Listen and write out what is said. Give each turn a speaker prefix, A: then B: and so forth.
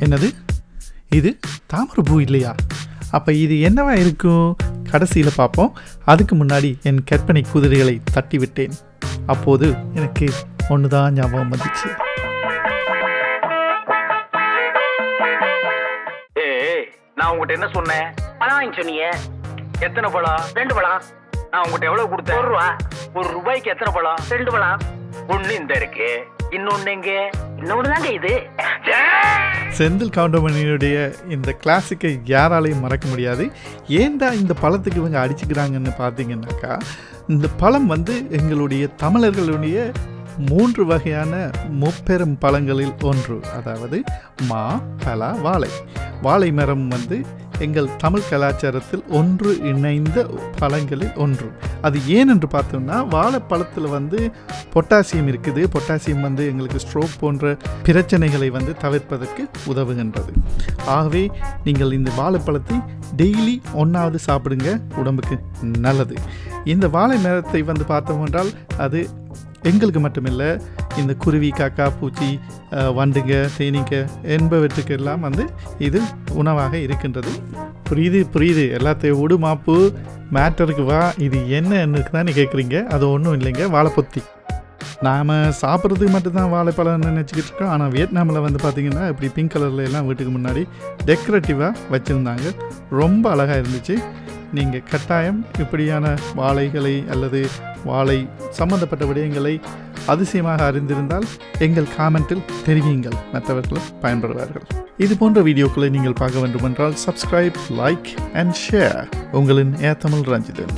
A: என்னது? இது தாமரைப்பூ இல்லையா? அப்போ இது என்னவா இருக்கும்? கடைசியில் பார்ப்போம். அதுக்கு முன்னாடி என் கற்பனை குதிரைகளை தட்டி விட்டேன் அப்போது எனக்கு ஒன்று தான் ஞாபகம் வந்துச்சு.
B: நான் உங்ககிட்ட என்ன சொன்னேன்? பழம் வாங்கி சொன்னீங்க. எத்தனை பழம்? ரெண்டு பழம். நான் உங்ககிட்ட எவ்வளவு கொடுத்தேன்? ஒரு ரூபா. ஒரு ரூபாய்க்கு எத்தனை பழம்? ரெண்டு பழம். ஒண்ணு இந்த இருக்கு இன்னொன்னு எங்க இன்னொன்னு தாங்க இது.
A: செந்தில் கவுண்டமணியுடைய இந்த கிளாஸிக்கை யாராலையும் மறக்க முடியாது. ஏன்டா இந்த பழத்துக்கு இவங்க அடிச்சுக்கிறாங்கன்னு பார்த்தீங்கன்னாக்கா இந்த பழம் வந்து எங்களுடைய தமிழர்களுடைய மூன்று வகையான முப்பெரும் பழங்களில் ஒன்று. அதாவது மா பலா வாழை. வாழை மரம் வந்து எங்கள் தமிழ் கலாச்சாரத்தில் ஒன்று இணைந்த பழங்களில் ஒன்று. அது ஏன் என்று பார்த்தோம்னா வாழைப்பழத்தில் வந்து பொட்டாசியம் இருக்குது. பொட்டாசியம் வந்து எங்களுக்கு ஸ்ட்ரோக் போன்ற பிரச்சனைகளை வந்து தவிர்ப்பதற்கு உதவுகின்றது. ஆகவே நீங்கள் இந்த வாழைப்பழத்தை டெய்லி ஒன்றாவது சாப்பிடுங்க. உடம்புக்கு நல்லது. இந்த வாழை மரத்தை வந்து பார்த்தோம் என்றால் அது எங்களுக்கு மட்டுமில்லை இந்த குருவி காக்கா பூச்சி வண்டுங்க தேனீங்க என்பவற்றுக்கெல்லாம் வந்து இது உணவாக இருக்கின்றது. புரியுது புரியுது. எல்லாத்தையும் விடு மாப்பு மேட்டருக்கு வா இது என்னன்னு நீ கேட்குறீங்க அது ஒன்றும் இல்லைங்க வாழைப்பொத்தி. நாம் சாப்பிட்றதுக்கு மட்டும்தான் வாழைப்பழம் நினச்சிக்கிட்டு இருக்கோம். ஆனால் வியட்நாமில் வந்து பார்த்திங்கன்னா இப்படி பிங்க் கலரில் எல்லாம் வீட்டுக்கு முன்னாடி டெக்கரேட்டிவாக வச்சுருந்தாங்க. ரொம்ப அழகாக இருந்துச்சு. நீங்கள் கட்டாயம் இப்படியான வாழைகளை அல்லது வாழை சம்பந்தப்பட்ட விடயங்களை அதிசயமாக அறிந்திருந்தால் எங்கள் காமெண்டில் தெரிவியுங்கள். மற்றவர்கள் பயன்படுவார்கள். இது போன்ற வீடியோக்களை நீங்கள் பார்க்க வேண்டுமென்றால் சப்ஸ்கிரைப் லைக் அண்ட் ஷேர் உங்களின் ஏ தமிழ் ரஞ்சிதன்